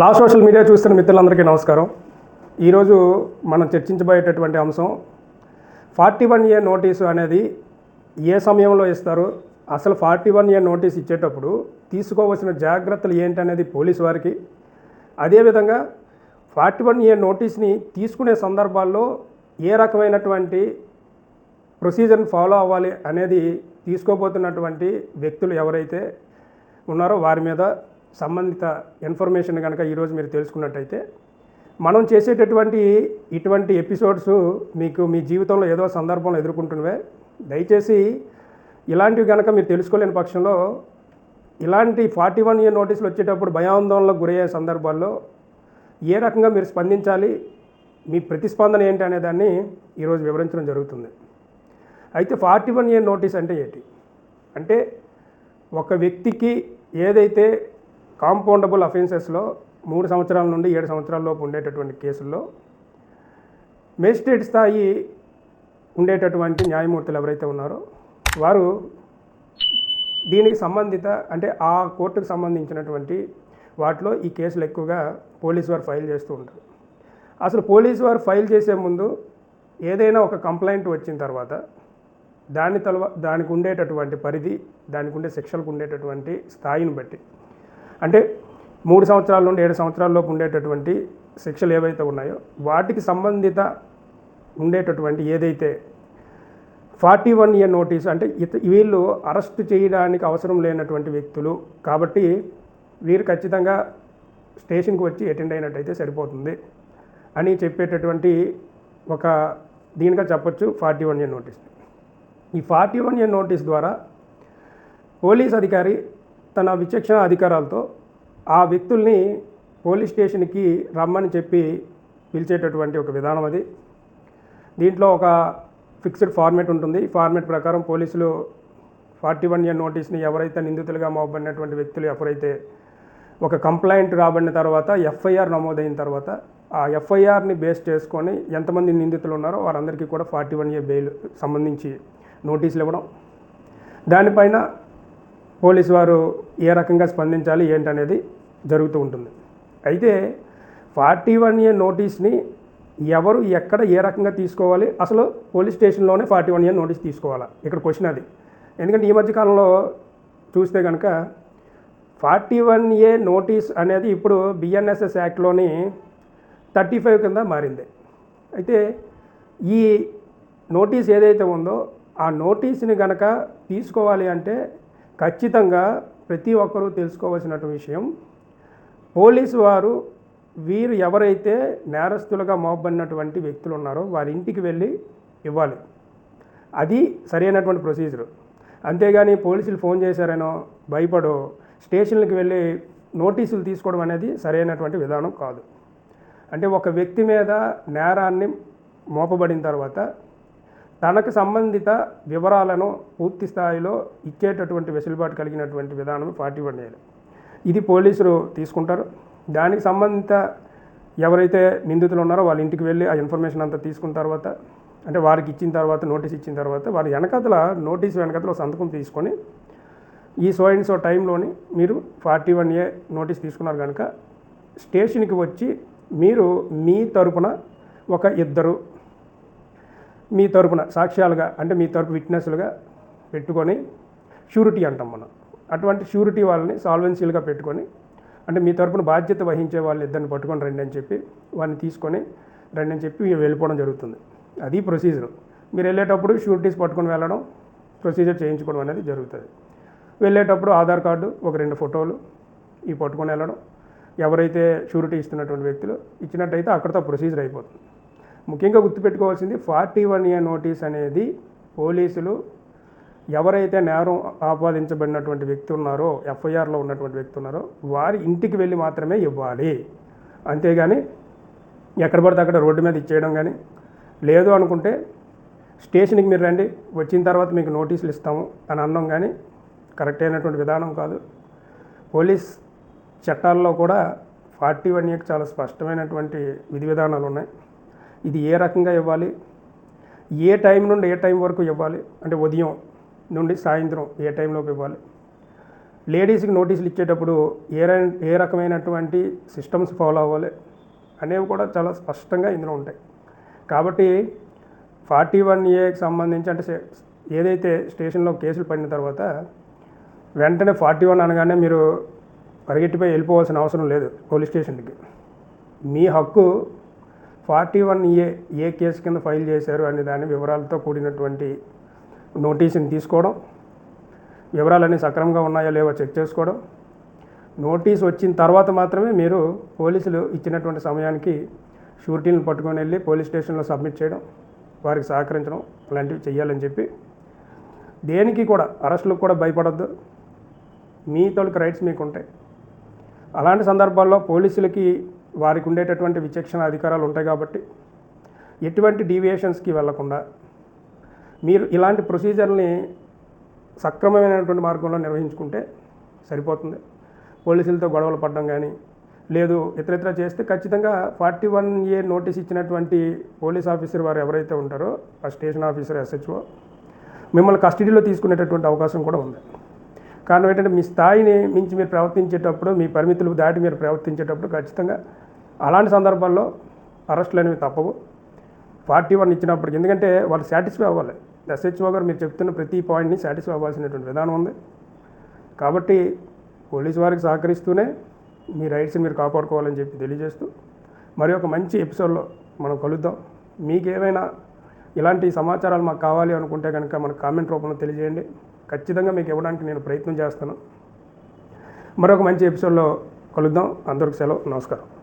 లా social media చూస్తున్న మిత్రులందరికీ నమస్కారం. ఈరోజు మనం చర్చించబోయేటటువంటి అంశం ఫార్టీ వన్ ఇయర్ నోటీసు అనేది ఏ సమయంలో ఇస్తారు? అసలు ఫార్టీ వన్ ఇయర్ నోటీస్ ఇచ్చేటప్పుడు తీసుకోవాల్సిన జాగ్రత్తలు ఏంటనేది పోలీసు వారికి. అదేవిధంగా ఫార్టీ వన్ ఇయర్ నోటీస్ని తీసుకునే సందర్భాల్లో ఏ రకమైనటువంటి ప్రొసీజర్ని ఫాలో అవ్వాలి అనేది తీసుకోబోతున్నటువంటి వ్యక్తులు ఎవరైతే ఉన్నారో వారి మీద సంబంధిత ఇన్ఫర్మేషన్ కనుక ఈరోజు మీరు తెలుసుకున్నట్టయితే మనం చేసేటటువంటి ఇటువంటి ఎపిసోడ్స్ మీకు మీ జీవితంలో ఏదో సందర్భంలో ఎదుర్కొంటున్నవే. దయచేసి ఇలాంటివి కనుక మీరు తెలుసుకోలేని పక్షంలో ఇలాంటి ఫార్టీ వన్ ఇయర్ నోటీసులు వచ్చేటప్పుడు భయాందోళనకు గురయ్యే సందర్భాల్లో ఏ రకంగా మీరు స్పందించాలి మీ ప్రతిస్పందన ఏంటి అనే దాన్ని ఈరోజు వివరించడం జరుగుతుంది. అయితే ఫార్టీ వన్ ఇయర్ నోటీస్ అంటే ఏంటి? అంటే ఒక వ్యక్తికి ఏదైతే కాంపౌండబుల్ అఫెన్సెస్లో మూడు సంవత్సరాల నుండి ఏడు సంవత్సరాల లోపు ఉండేటటువంటి కేసుల్లో మేజిస్ట్రేట్ స్థాయి ఉండేటటువంటి న్యాయమూర్తులు ఎవరైతే ఉన్నారో వారు దీనికి సంబంధిత అంటే ఆ కోర్టుకు సంబంధించినటువంటి వాటిలో ఈ కేసులు ఎక్కువగా పోలీసు వారు ఫైల్ చేస్తూ ఉంటారు. అసలు పోలీసు వారు ఫైల్ చేసే ముందు ఏదైనా ఒక కంప్లైంట్ వచ్చిన తర్వాత దాని తలవ దానికి ఉండేటటువంటి పరిధి దానికి ఉండే శిక్షలకు ఉండేటటువంటి స్థాయిని బట్టి అంటే మూడు సంవత్సరాల నుండి ఏడు సంవత్సరాలలోపు ఉండేటటువంటి శిక్షలు ఏవైతే ఉన్నాయో వాటికి సంబంధిత ఉండేటటువంటి ఏదైతే ఫార్టీ వన్ ఇయర్ నోటీస్ అంటే ఇత వీళ్ళు అరెస్ట్ చేయడానికి అవసరం లేనటువంటి వ్యక్తులు కాబట్టి వీరు ఖచ్చితంగా స్టేషన్కి వచ్చి అటెండ్ అయినట్టయితే సరిపోతుంది అని చెప్పేటటువంటి ఒక దీనిగా చెప్పొచ్చు ఫార్టీ వన్ ఇయర్ నోటీస్. ఈ ఫార్టీ వన్ ఇయర్ నోటీస్ ద్వారా పోలీస్ అధికారి తన విచక్షణ అధికారాలతో ఆ వ్యక్తుల్ని పోలీస్ స్టేషన్కి రమ్మని చెప్పి పిలిచేటటువంటి ఒక విధానం అది. దీంట్లో ఒక ఫిక్స్డ్ ఫార్మేట్ ఉంటుంది. ఈ ఫార్మేట్ ప్రకారం పోలీసులు ఫార్టీ వన్ ఇయర్ నోటీస్ని ఎవరైతే నిందితులుగా మోపబడినటువంటి వ్యక్తులు ఎవరైతే ఒక కంప్లైంట్ రాబడిన తర్వాత ఎఫ్ఐఆర్ నమోదైన తర్వాత ఆ ఎఫ్ఐఆర్ని బేస్ చేసుకొని ఎంతమంది నిందితులు ఉన్నారో వారందరికీ కూడా ఫార్టీ వన్ ఇయర్ బెయిల్ సంబంధించి నోటీసులు ఇవ్వడం. దానిపైన పోలీసు వారు ఏ రకంగా స్పందించాలి ఏంటనేది జరుగుతూ ఉంటుంది. అయితే ఫార్టీ వన్ ఇయర్ నోటీస్ని ఎవరు ఎక్కడ ఏ రకంగా తీసుకోవాలి? అసలు పోలీస్ స్టేషన్లోనే ఫార్టీ వన్ ఇయర్ నోటీస్ తీసుకోవాలా? ఇక్కడ క్వశ్చన్ అది. ఎందుకంటే ఈ మధ్యకాలంలో చూస్తే కనుక ఫార్టీ వన్ ఏ నోటీస్ అనేది ఇప్పుడు బిఎన్ఎస్ఎస్ యాక్ట్లోని థర్టీ ఫైవ్ కింద మారింది. అయితే ఈ నోటీస్ ఏదైతే ఉందో ఆ నోటీస్ని కనుక తీసుకోవాలి అంటే ఖచ్చితంగా ప్రతి ఒక్కరూ తెలుసుకోవాల్సిన విషయం పోలీసు వారు వీరు ఎవరైతే నేరస్తులుగా మోపబడినటువంటి వ్యక్తులు ఉన్నారో వారి ఇంటికి వెళ్ళి ఇవ్వాలి. అది సరైనటువంటి ప్రొసీజర్. అంతేగాని పోలీసులు ఫోన్ చేశారనో భయపడో స్టేషన్లకు వెళ్ళి నోటీసులు తీసుకోవడం అనేది సరైనటువంటి విధానం కాదు. అంటే ఒక వ్యక్తి మీద నేరాన్ని మోపబడిన తర్వాత తనకు సంబంధిత వివరాలను పూర్తి స్థాయిలో ఇచ్చేటటువంటి వెసులుబాటు కలిగినటువంటి విధానం ఫార్టీ వన్ ఏలు ఇది పోలీసులు తీసుకుంటారు. దానికి సంబంధిత ఎవరైతే నిందితులు ఉన్నారో వాళ్ళ ఇంటికి వెళ్ళి ఆ ఇన్ఫర్మేషన్ అంతా తీసుకున్న తర్వాత అంటే వారికి ఇచ్చిన తర్వాత నోటీస్ ఇచ్చిన తర్వాత వారి వెనకతల నోటీస్ వెనకతలో సంతకం తీసుకొని ఈ సో అండ్ సో టైంలోని మీరు ఫార్టీ వన్ ఏ నోటీస్ తీసుకున్నారు కనుక స్టేషన్కి వచ్చి మీరు మీ తరపున ఒక ఇద్దరు మీ తరపున సాక్ష్యాలుగా అంటే మీ తరపు విట్నెస్లుగా పెట్టుకొని షూరిటీ అంటాం మనం. అటువంటి షూరిటీ వాళ్ళని సాల్వెన్సీలుగా పెట్టుకొని అంటే మీ తరపున బాధ్యత వహించే వాళ్ళు ఇద్దరిని పట్టుకొని రండి అని చెప్పి వాడిని తీసుకొని రండి అని చెప్పి వెళ్ళిపోవడం జరుగుతుంది. అది ప్రొసీజర్ మీరు వెళ్ళేటప్పుడు షూరిటీస్ పట్టుకొని వెళ్ళడం ప్రొసీజర్ చేయించుకోవడం అనేది జరుగుతుంది. వెళ్ళేటప్పుడు ఆధార్ కార్డు ఒక రెండు ఫోటోలు ఈ పట్టుకొని వెళ్ళడం ఎవరైతే షూరిటీ ఇస్తున్నటువంటి వ్యక్తులు ఇచ్చినట్టయితే అక్కడితో ప్రొసీజర్ అయిపోతుంది. ముఖ్యంగా గుర్తుపెట్టుకోవాల్సింది ఫార్టీ వన్ ఇయర్ నోటీస్ అనేది పోలీసులు ఎవరైతే నేరం ఆపాదించబడినటువంటి వ్యక్తి ఉన్నారో ఎఫ్ఐఆర్లో ఉన్నటువంటి వ్యక్తి ఉన్నారో వారి ఇంటికి వెళ్ళి మాత్రమే ఇవ్వాలి. అంతేగాని ఎక్కడ పడితే అక్కడ రోడ్డు మీద ఇచ్చేయడం కానీ లేదు అనుకుంటే స్టేషన్కి మీరు రండి వచ్చిన తర్వాత మీకు నోటీసులు ఇస్తాము అని అనడం కానీ కరెక్ట్ అయినటువంటి విధానం కాదు. పోలీస్ చట్టాల్లో కూడా ఫార్టీ వన్ ఇయర్ చాలా స్పష్టమైనటువంటి విధి విధానాలు ఉన్నాయి. ఇది ఏ రకంగా ఇవ్వాలి? ఏ టైం నుండి ఏ టైం వరకు ఇవ్వాలి? అంటే ఉదయం నుండి సాయంత్రం ఏ టైంలోకి ఇవ్వాలి? లేడీస్కి నోటీసులు ఇచ్చేటప్పుడు ఏ రై- ఏ రకమైనటువంటి సిస్టమ్స్ ఫాలో అవ్వాలి? అనేవి కూడా చాలా స్పష్టంగా ఇందులో ఉంటాయి. కాబట్టి ఫార్టీ వన్ ఏకి సంబంధించి అంటే ఏదైతే స్టేషన్లో కేసులు పడిన తర్వాత వెంటనే ఫార్టీ వన్ అనగానే మీరు పరిగెట్టిపోయి వెళ్ళిపోవాల్సిన అవసరం లేదు పోలీస్ స్టేషన్కి మీ హక్కు forty one A A case కింద ఫైల్ చేశారు అనే దాని వివరాలతో కూడినటువంటి నోటీసుని తీసుకోవడం వివరాలన్నీ సక్రమంగా ఉన్నాయో లేవో చెక్ చేసుకోవడం. నోటీస్ వచ్చిన తర్వాత మాత్రమే మీరు పోలీసులు ఇచ్చినటువంటి సమయానికి షూరిటీలను పట్టుకొని వెళ్ళి పోలీస్ స్టేషన్లో సబ్మిట్ చేయడం వారికి సహకరించడం అలాంటివి చేయాలని చెప్పి. దేనికి కూడా అరెస్టులకు కూడా భయపడొద్దు. మీ తొలికి రైట్స్ మీకు ఉంటాయి అలాంటి సందర్భాల్లో పోలీసులకి వారికి ఉండేటటువంటి విచక్షణ అధికారాలు ఉంటాయి కాబట్టి ఎటువంటి డీవియేషన్స్కి వెళ్ళకుండా మీరు ఇలాంటి ప్రొసీజర్ని సక్రమమైనటువంటి మార్గంలో నిర్వహించుకుంటే సరిపోతుంది. పోలీసులతో గొడవలు పడడం కానీ లేదు ఇతరితర చేస్తే ఖచ్చితంగా ఫార్టీ వన్ ఏ నోటీస్ ఇచ్చినటువంటి పోలీస్ ఆఫీసర్ వారు ఎవరైతే ఉంటారో ఆ స్టేషన్ ఆఫీసర్ ఎస్హెచ్ఓ మిమ్మల్ని కస్టడీలో తీసుకునేటటువంటి అవకాశం కూడా ఉంది. కారణం ఏంటంటే మీ స్థాయిని మించి మీరు ప్రవర్తించేటప్పుడు మీ పరిమితులు దాటి మీరు ప్రవర్తించేటప్పుడు ఖచ్చితంగా అలాంటి సందర్భాల్లో అరెస్టులు అనేవి తప్పవు. ఫార్టీ వన్ ఇచ్చినప్పటికి ఎందుకంటే వాళ్ళు సాటిస్ఫై అవ్వాలి. ఎస్హెచ్ఓ గారు మీరు చెప్తున్న ప్రతి పాయింట్ని సాటిస్ఫై అవ్వాల్సినటువంటి విధానం ఉంది. కాబట్టి పోలీసు వారికి సహకరిస్తూనే మీ రైట్స్ని మీరు కాపాడుకోవాలని చెప్పి తెలియజేస్తూ మరి ఒక మంచి ఎపిసోడ్లో మనం కలుద్దాం. మీకేమైనా ఇలాంటి సమాచారాలు మాకు కావాలి అనుకుంటే కనుక మనకు కామెంట్ రూపంలో తెలియజేయండి. ఖచ్చితంగా మీకు ఇవ్వడానికి నేను ప్రయత్నం చేస్తాను. మరొక మంచి ఎపిసోడ్లో కలుద్దాం. అందరికి సెలవు. నమస్కారం.